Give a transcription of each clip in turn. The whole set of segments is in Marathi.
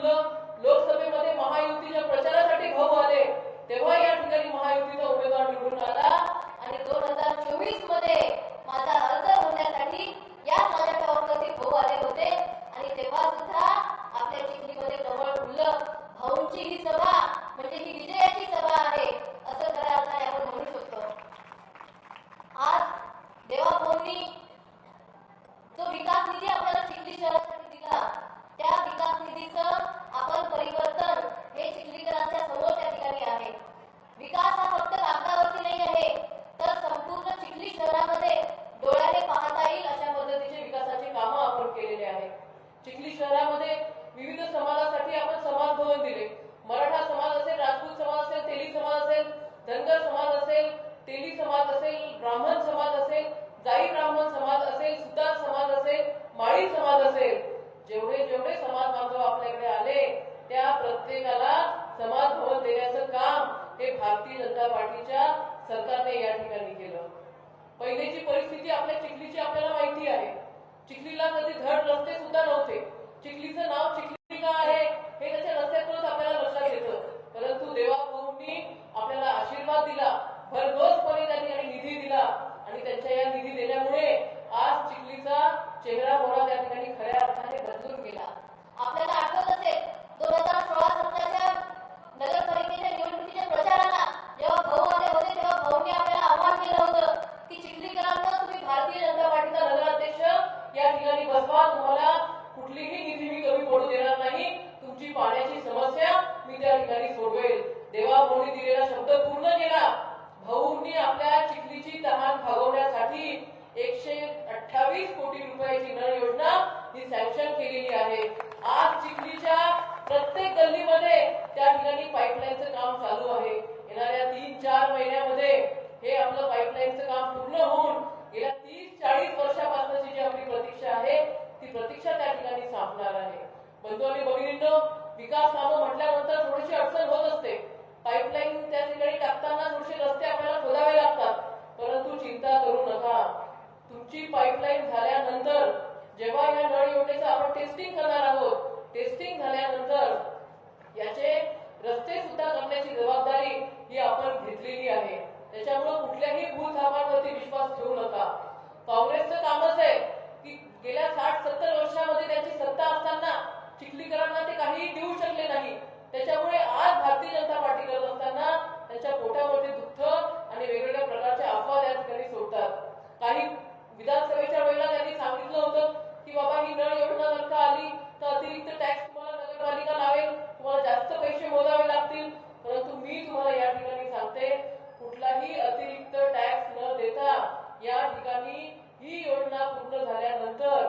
मुलं लोकसभेमध्ये महायुतीच्या प्रचारासाठी भाऊ आले तेव्हा या ठिकाणी महायुतीचा उमेदवार निवडून आला आणि दोन हजार चोवीसमध्ये माझा अर्ज भरण्यासाठी या माझ्या टॉपवरती भाऊ आले होते आणि तेव्हा सुद्धा आपल्या चिखलीमध्ये कमळ फुललं भाऊंची ही सभा म्हणजे ही विजयाची सभा आहे असं खऱ्या अर्थाने आपण म्हणू शकतो आज देवा भाऊंनी जो विकास निधी आपल्याला चिखली शहरासाठी दिला त्या विकास निधीचं आपण परिवर्तन हे चिखलीकरांच्या समोर त्या ठिकाणी आहे विकास हा फक्त कागदावरती नाही आहे तर संपूर्ण चिखली शहरामध्ये डोळ्याने पाहता येईल अशा पद्धतीचे विकासाची कामं आपण केलेली आहेत चिखली शहरामध्ये विविध समाजासाठी आपण समाज भवन दिले मराठा समाज असेल राजपूत समाज असेल तेली समाज असेल धनगर समाज असेल तेली समाज असेल ब्राह्मण समाज असेल जाई ब्राह्मण समाज असेल सुतार समाज असेल माळी समाज असेल जेवढे जेवढे समाज बांधव आपल्याकडे आले त्या प्रत्येकाला समाज भवन देण्याचं काम हे भारतीय जनता पार्टीच्या सरकारने या ठिकाणी केलं. पहिलेची परिस्थिती आपल्या चिखलीची आपल्याला माहिती आहे. चिखलीला कधी धड रस्ते सुद्धा नव्हते. चिखलीचं नाव चिखली का आहे हे त्याच्या रस्त्यातूनच आपल्याला लक्षात येतं. परंतु देवा आपल्याला आशीर्वाद दिला. भरघोसपणे त्यांनी आणि निधी दिला आणि त्यांच्या या निधी दिल्यामुळे आज चिखलीचा चेहरा मोहरा त्या ठिकाणी खऱ्या अर्थाने बदलून गेला. आपल्याला आठवत असेल दोन हजार सोळा सतराच्या नगरपालिकेच्या निवडणुकीच्या प्रचाराला जेव्हा भाऊ आले होते तेव्हा भाऊंनी आपल्याला आव्हान केलं होतं की चिखलीकरांना तुम्ही भारतीय जनता पार्टीचा नगराध्यक्ष या ठिकाणी बसवा. तुम्हाला कुठलीही निधी मी कमी पडू देणार नाही. तुमची पाण्याची समस्या मी त्या ठिकाणी सोडवेल. देवा कोणी दिलेला शब्द पूर्ण केला भाऊंनी आपल्या चिखलीची तहान भागवण्यासाठी एकशे अठ्ठावीस कोटी रुपयाची नळ योजना ही सँक्शन केलेली आहे आज चिखलीच्या प्रत्येक गल्लीमध्ये त्या ठिकाणी पाईपलाईनचं काम चालू आहे येणाऱ्या तीन चार महिन्यामध्ये हे आपलं पाईपलाईनचं काम पूर्ण होऊन गेल्या तीस चाळीस वर्षापासूनची जी आपली प्रतीक्षा आहे ती प्रतीक्षा त्या ठिकाणी संपणार आहे बंधू आणि भगिनींनो विकास कामं म्हटल्यानंतर थोडीशी अडचण होत असते पाईपलाईन त्या ठिकाणी टाकताना थोडेसे रस्ते आपल्याला खोदावे लागतात परंतु चिंता करू नका तुमची पाईपलाईन झाल्यानंतर जेव्हा या नळ योजनेचं आपण टेस्टिंग करणार आहोत टेस्टिंग झाल्यानंतर याचे रस्ते सुद्धा करण्याची जबाबदारी ही आपण घेतलेली आहे त्याच्यामुळे कुठल्याही भूलथापांवरती विश्वास ठेवू नका काँग्रेसचं कामच आहे की गेल्या साठ सत्तर वर्षामध्ये त्यांची सत्ता असताना चिखलीकरांना ते काहीही देऊ शकले नाही. त्याच्यामुळे आज भारतीय जनता पार्टी करत असताना त्यांच्या पोटामध्ये दुःख आणि वेगवेगळ्या प्रकारच्या अफवा त्या ठिकाणी सोडतात काही विधानसभेच्या वेळेला त्यांनी सांगितलं होतं की बाबा ही नळ योजना जर का आली तर अतिरिक्त टॅक्स तुम्हाला नगरपालिका लावेल तुम्हाला जास्त पैसे मोजावे लागतील परंतु मी तुम्हाला या ठिकाणी सांगते कुठलाही अतिरिक्त टॅक्स न देता ठिकाणी ही योजना पूर्ण झाल्यानंतर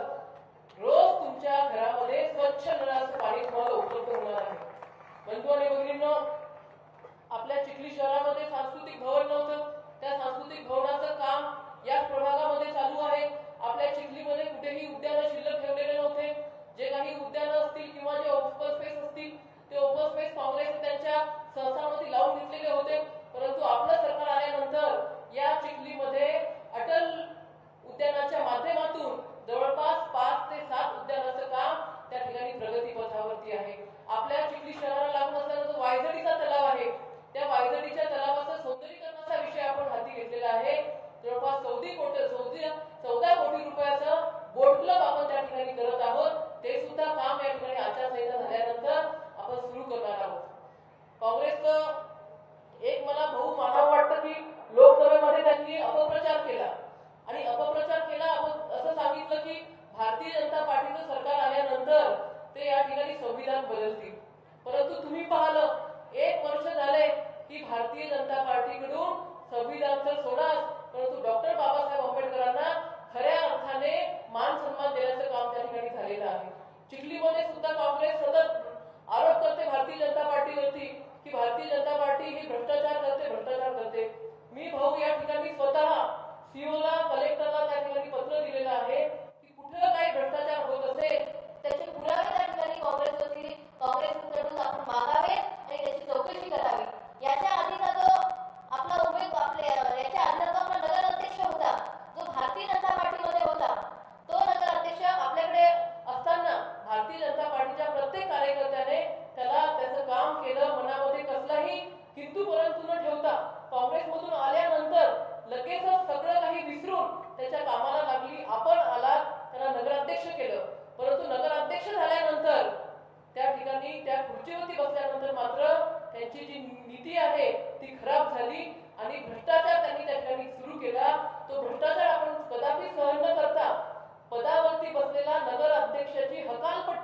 रोज तुमच्या घरामध्ये स्वच्छ नळाचं पाणी तुम्हाला उपलब्ध होणार आहे. बंधू आणि भगिनींनो आपल्या चिखली शहरामध्ये सांस्कृतिक भवन नव्हतं. त्या सांस्कृतिक भवनाचं काम याच प्रभागामध्ये चालू आहे. आपल्या चिखलीमध्ये कुठेही उद्यानं शिल्लक ठेवलेले नव्हते. जे काही उद्यानं असतील किंवा जे ओपन स्पेस असतील ते ओपन स्पेस काँग्रेस त्यांच्या संस्थांमध्ये लावून घेतलेले होते परंतु आपलं सरकार आल्यानंतर या चिखलीमध्ये अटल उद्यानाच्या माध्यमातून जवळपास पाच ते सात उद्यानाचं काम त्या ठिकाणी प्रगती पथावरती आहे आपल्या चिखली शहराला लागून असलेला जो वायझडीचा तलाव आहे त्या वायझडीच्या तलावाचं सौंदर्यीकरणाचा विषय आपण हाती घेतलेला आहे जवळपास चौदी कोटी चौदा चौदा कोटी रुपयाचं बोट क्लब आपण त्या ठिकाणी करत आहोत ते सुद्धा काम या ठिकाणी आचारसंहिता झाल्यानंतर आपण सुरू करणार आहोत काँग्रेसचं एक मला भाऊ मानावं वाटतं की लोकसभेमध्ये त्यांनी अपप्रचार केला आणि अपप्रचार केला आपण असं सांगितलं की भारतीय जनता पार्टीचं सरकार आल्यानंतर ते या ठिकाणी संविधान बदलतील परंतु तुम्ही पाहिलं एक वर्ष झाले की भारतीय जनता संविधान तर सोडाच परंतु डॉक्टर बाबासाहेब आंबेडकरांना खऱ्या अर्थाने मान सन्मान देण्याचं काम त्या ठिकाणी झालेलं आहे. चिखलीमध्ये सुद्धा काँग्रेस सतत आरोप करते भारतीय जनता पार्टीवरती की भारतीय जनता पार्टी ही भ्रष्टाचार करते भ्रष्टाचार करते मी भाऊ या ठिकाणी स्वतः सीओला कलेक्टरला त्या ठिकाणी पत्र दिलेलं आहे की कुठं काही भ्रष्टाचार होत असेल त्याचे पुरावे त्या ठिकाणी काँग्रेसवरती काँग्रेसकडून आपण मागावे आणि त्याची चौकशी करावी याच्या आधीचा जो आपला उमेदवार आपल्या याच्या आधीचा जो आपला नगराध्यक्ष होता जो भारतीय जनता पार्टीमध्ये होता तो नगराध्यक्ष आपल्याकडे असताना भारतीय जनता पार्टीच्या प्रत्येक कार्यकर्त्याने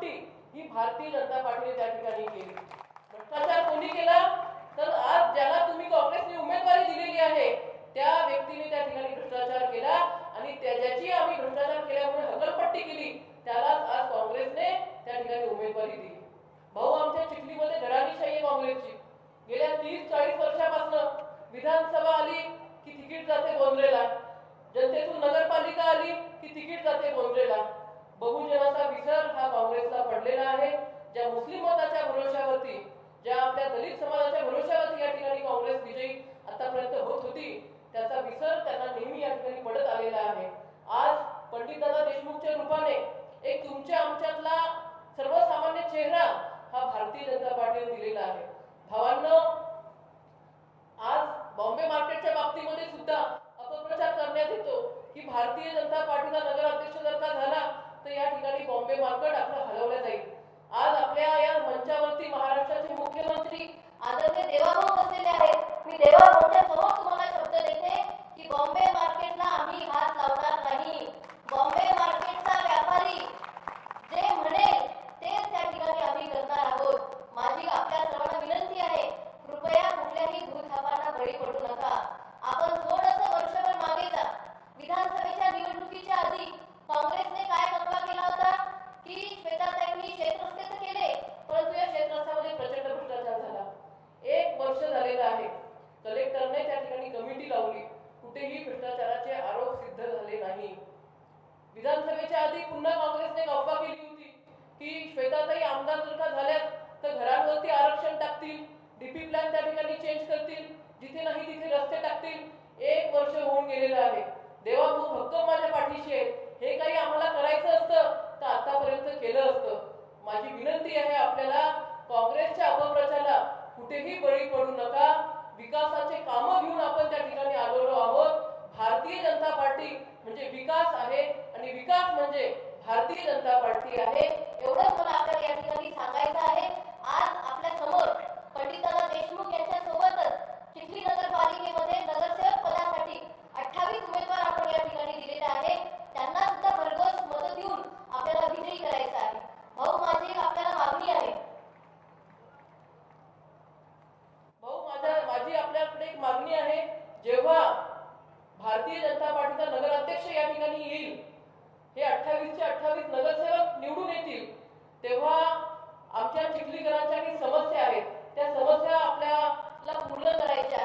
ही भारतीय जनता पार्टीने त्या ठिकाणी केली. भ्रष्टाचार कोणी केला तर आज ज्याला तुम्ही काँग्रेसने उमेदवारी दिलेली आहे त्या व्यक्तीने त्या ठिकाणी भ्रष्टाचार केला आणि त्या ज्याची आम्ही भ्रष्टाचार केल्यामुळे हकलपट्टी केली त्यालाच आज काँग्रेसने त्या ठिकाणी उमेदवारी दिली. भाऊ आमच्या चिखलीमध्ये घराणीशाही आहे काँग्रेसची. गेल्या तीस चाळीस वर्षापासून विधानसभा आली की तिकीट जाते गोंद्रेला जनतेतून नगरपालिका आली की तिकीट जाते गोंद्रेला बहुजनाचा विसर हा काँग्रेसला पडलेला आहे. ज्या मुस्लिम मताच्या भरोशावरती ज्या आपल्या दलित समाजाच्या भरोशावरती या ठिकाणी काँग्रेस विजयी आतापर्यंत होत होती त्याचा विसर त्यांना नेहमी या ठिकाणी पडत आलेला आहे. आज पंडितदादा देशमुखच्या रूपाने एक तुमच्या आमच्यातला सर्वसामान्य चेहरा हा भारतीय जनता पार्टीने दिलेला आहे. भावांनो आज बॉम्बे मार्केटच्या बाबतीमध्ये सुद्धा अपप्रचार करण्यात येतो की भारतीय जनता पार्टीचा नगराध्यक्ष जर का झाला तर या ठिकाणी बॉम्बे मार्केट आपलं हलवलं जाईल आज आपल्या या मंचावरती महाराष्ट्राचे मुख्यमंत्री आदरणीय देवाभाऊ बसलेले आहेत मी देवाभाऊच्या समोर तुम्हाला शब्द देते की बॉम्बे मार्केटला आम्ही हात लावणार नाही बॉम्बे मार्केटचा व्यापारी जे म्हणेल तेच त्या ठिकाणी आम्ही करणार आहोत माझी आपल्या सर्वांना विनंती आहे कृपया कुठल्याही भूतथापांना बळी पडू नका आपण थोडस वर्षभर मागे जा विधानसभेच्या निवडणुकीच्या आधी काँग्रेसने काय कटवा केला होता की श्वेताताईंनी शेतरस्ते तर केले परंतु या क्षेत्रामध्ये प्रचंड भ्रष्टाचार झाला एक वर्ष झालेलं आहे कलेक्टरने त्या ठिकाणी कमिटी लावली कुठेही भ्रष्टाचाराचे आरोप सिद्ध झाले नाही विधानसभेच्या आधी पुन्हा काँग्रेसने गप्पा केली होती की श्वेताताई आमदार जर का झाल्यात तर घरांवरती आरक्षण टाकतील डीपी प्लॅन त्या ठिकाणी चेंज करतील जिथे नाही तिथे रस्ते टाकतील. एक वर्ष होऊन गेलेलं आहे. देवाभाऊ भक्कम माझ्या पाठीशी आहे. हे काही आम्हाला करायचं असतं तर आतापर्यंत केलं असतं. माझी विनंती आहे आपल्याला काँग्रेसच्या अपप्रचाराला कुठेही बळी पडू नका. विकासाचे कामं घेऊन आपण त्या ठिकाणी आलेलो आहोत. भारतीय जनता पार्टी म्हणजे विकास आहे आणि विकास म्हणजे भारतीय जनता पार्टी आहे. एवढंच मला आपल्याला या ठिकाणी सांगायचं आहे. आज आपल्यासमोर पंडितदादा देशमुख यांच्या सोबतच चिखली नगरपालिकेमध्ये नगरसेवक पदासाठी अठ्ठावीस उमेदवार आपण या ठिकाणी दिलेले आहे. त्यांना सुद्धा भरघोस मदत देऊन आपल्याला विजयी करायचं आहे. भाऊ माझी एक आपल्याला मागणी आहे. भाऊ माझ्या माझी आपल्याकडे एक मागणी आहे. जेव्हा भारतीय जनता पार्टीचा नगराध्यक्ष या ठिकाणी येईल हे अठ्ठावीसचे अठ्ठावीस नगरसेवक निवडून येतील तेव्हा आमच्या चिखलीकरांच्या काही समस्या आहेत. त्या समस्या आपल्याला पूर्ण करायच्या